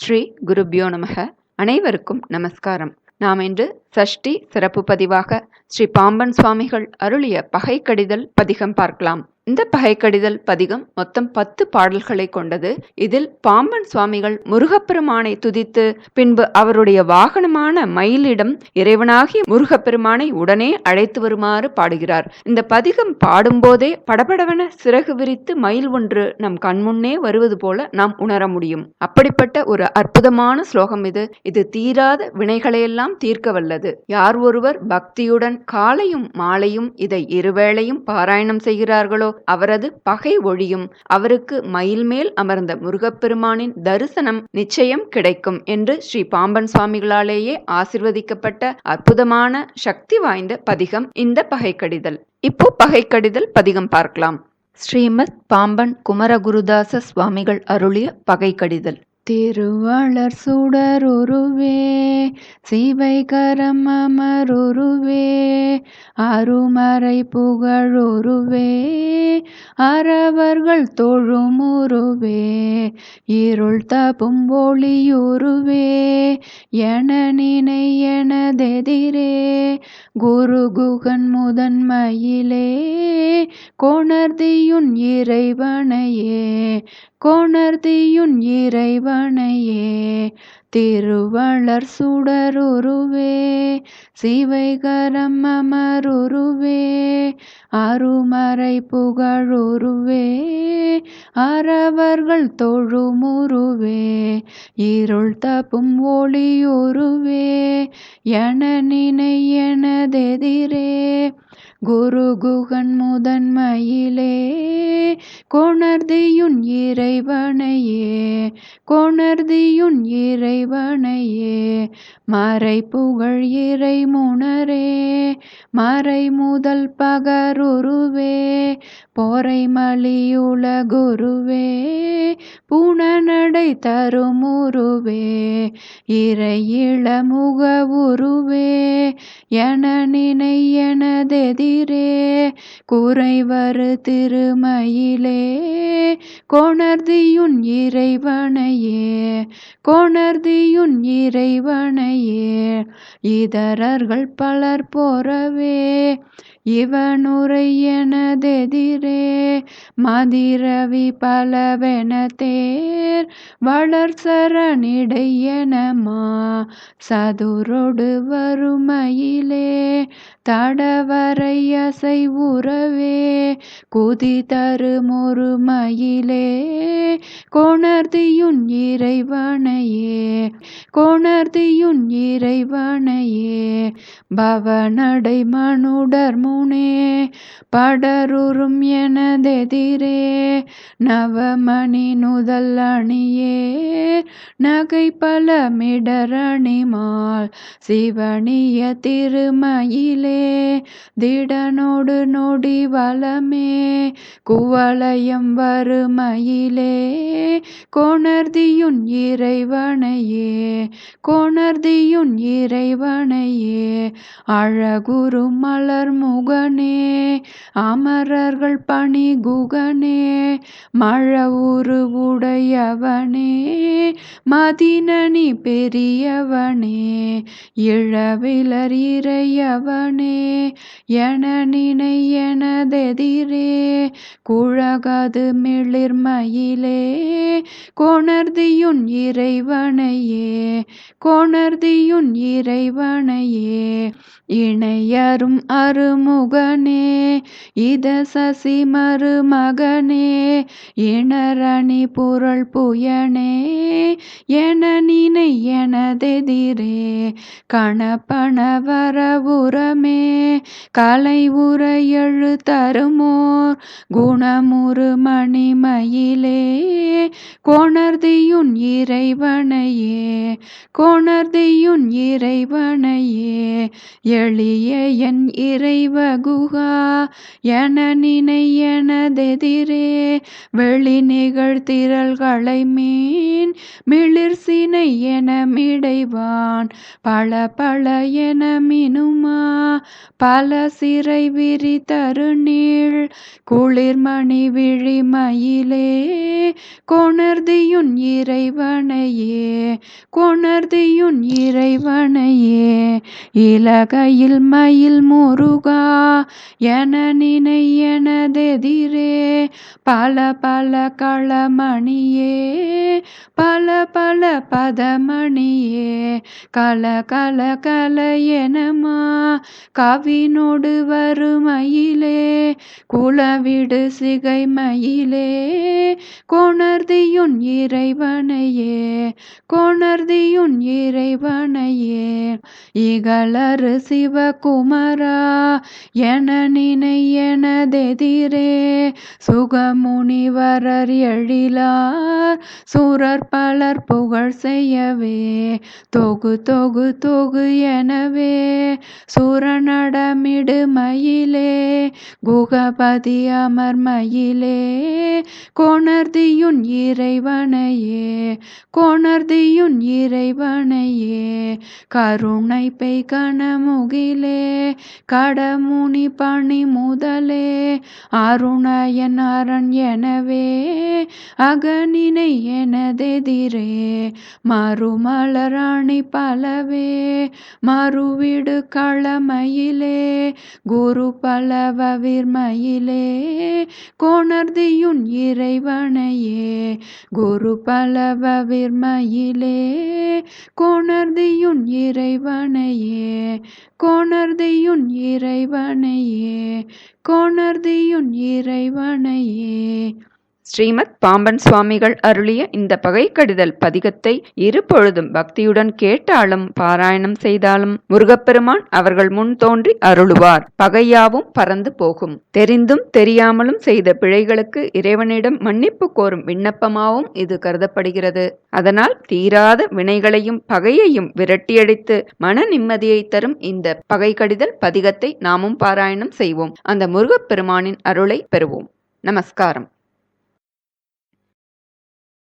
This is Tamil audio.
ஸ்ரீ குருபியோ நமக. அனைவருக்கும் நமஸ்காரம். நாம் இன்று சஷ்டி சிறப்பு பதிவாக ஸ்ரீ பாம்பன் சுவாமிகள் அருளிய பகைக்கடிதல் பதிகம் பார்க்கலாம். இந்த பகைக்கடிதல் பதிகம் மொத்தம் பத்து பாடல்களை கொண்டது. இதில் பாம்பன் சுவாமிகள் முருகப்பெருமானை துதித்து பின்பு அவருடைய வாகனமான மயிலிடம் இறைவனாகிய முருகப்பெருமானை உடனே அழைத்து வருமாறு பாடுகிறார். இந்த பதிகம் பாடும்போதே படபடவென சிறகு விரித்து மயில் ஒன்று நம் கண்முன்னே வருவது போல நாம் உணர முடியும். அப்படிப்பட்ட ஒரு அற்புதமான ஸ்லோகம் இது. இது தீராத வினைகளையெல்லாம் தீர்க்க வல்லது யார் ஒருவர் பக்தியுடன் காலையும் மாலையும் இதை இருவேளையும் பாராயணம் செய்கிறார்களோ அவரது பகை ஒழியும். அவருக்கு மயில் மேல் அமர்ந்த முருகப்பெருமானின் தரிசனம் நிச்சயம் கிடைக்கும் என்று ஸ்ரீ பாம்பன் சுவாமிகளாலேயே ஆசிர்வதிக்கப்பட்ட அற்புதமான சக்தி வாய்ந்த பதிகம் இந்த பகைக்கடிதல். இப்போ பகைக்கடிதல் பதிகம் பார்க்கலாம். ஸ்ரீமத் பாம்பன் குமரகுருதாச சுவாமிகள் அருளிய பகைக்கடிதல். திருவளர் சுடருருவே சிவை கரம் அமருருவே அருமறை புகழுருவே அறவர்கள் தொழுமுருவே இருள் தப்பும் ஒளியுருவே என நினை எனதெதிரே குரு குகன் முதன்மையிலே கொணர்தியுன் இறைவனையே கோணர்தியுன் இறைவனையே திருவளர் சுடருருவே சிவைகரம் அமருருவே அருமறை புகழுருவே அறவர்கள் தொழுமுருவே இருள் தப்பும் ஒளியுருவே என நினை எனதெதிரே குரு குகன் முதன்மையிலே கொணர்தியுன் இறைவனையே கொணர்தியுன் இறைவனையே. மறை புகழ் இறை முனரே மறை முதல் பகருருவே போரை மலியுல குருவே புனநடை தருமுருவே இறை இளமுக உருவே என நினை எனதெதி குறைவரு திருமயிலே கோணர்தியுன் இறைவனையே கோணர்தியுன் இறைவனையே இதரர்கள் பலர் போறவே இவனுரையனதெதிரே மதிரவி பலவென தேர் வளர்சரணிடையனமா சதுரொடு வறுமையிலே தடவரை அசை உறவே குதி தருமொருமையிலே கோணர்தியுன் இறைவனையே கோணர்தியுன் இறைவனையே பவனடை மனுடர் முனே படருறும் எனதெதிரே நவமணி நுதல் அணியே நகை பல மிடரணிமால் சிவனிய திருமயிலே திடனோடு நொடி வளமே குவளையம் வறுமையிலே கோணர்தியுன் இறைவனையே கோணர்தியுன் இறைவனையே அழகுரு மலர் முகனே அமரர்கள் பணி குகனே மழ உரு உடையவனே மதினனி பெரியவனே இழவிலர் இறையவனே என நினை எனதெதிரே குழகது மிளிர்மயிலே கோணர்தியுன் இறைவனையே கோணர்தியுன் இறைவனையே. இணையரும் அருமுகனே இத சசி மருமகனே இணரணி பொருள் புயனே என நினை எனதெதிரே. கணப்பண வரவுரமே கலை உர எழு தருமோர் குணமுறு மணிமயிலே. கோணர்தியுன் இறைவனையே கோணர்தியுன் இறைவனையே எளிய என் இறைவகுகா என நினையனதெதிரே வெளி நிகழ்த்திரல்களை மீன் மிளிர்சினை என மிடைவான் பல பல என மினுமா பல சிறை விரி தருநீள் குளிர்மணி விழிமயிலே கோணர்தியுன் இறைவனையே கோணர்தியுன் இறைவனையே இலகையில் மயில் முருகா என நினை எனதெதிரே பல பல களமணியே பல பல பதமணியே கல கல கல எனமா கவினோடு வருமயிலே குளவிடு சிகை மயிலே கோணர்தியுன் இறைவனையே கோணர்தியுன் இறைவனையே. இகலரு சிவகுமரா என நினை எனதெதிரே சுகமுனிவரர் எழிலார் சூரர் பலர் புகழ் செய்யவே. தொகு தொகு தொகு எனவே சுரநடமிடு மயிலே. குகபதி அமர் மயிலே இறைவனையே கொணர்தியுன் இறைவனையே கருணை பெய் கணமுகிலே கடமுனி பணி முதலே அருணயன் அரண் எனவே அகனினை எனதெதிரே மறுமலராணி பலவே மறுவிடு களமயிலே குரு பலவ விர்மையிலே கோணர்தியுன் இறைவனையே குரு பலவ விர்மையிலே கோணர்தியுன் இறைவனையே கோணர்தியுன் இறைவனையே கோணர்தியுன் இறைவனையே. ஸ்ரீமத் பாம்பன் சுவாமிகள் அருளிய இந்த பகைக்கடிதல் பதிகத்தை இருபொழுதும் பக்தியுடன் கேட்டாலும் பாராயணம் செய்தாலும் முருகப்பெருமான் அவர்கள் முன் தோன்றி அருளுவார். பகையாவும் பறந்து போகும். தெரிந்தும் தெரியாமலும் செய்த பிழைகளுக்கு இறைவனிடம் மன்னிப்பு கோரும் விண்ணப்பமாகவும் இது கருதப்படுகிறது. அதனால் தீராத வினைகளையும் பகையையும் விரட்டியடித்து மன நிம்மதியை தரும் இந்த பகைக்கடிதல் பதிகத்தை நாமும் பாராயணம் செய்வோம். அந்த முருகப்பெருமானின் அருளை பெறுவோம். நமஸ்காரம்.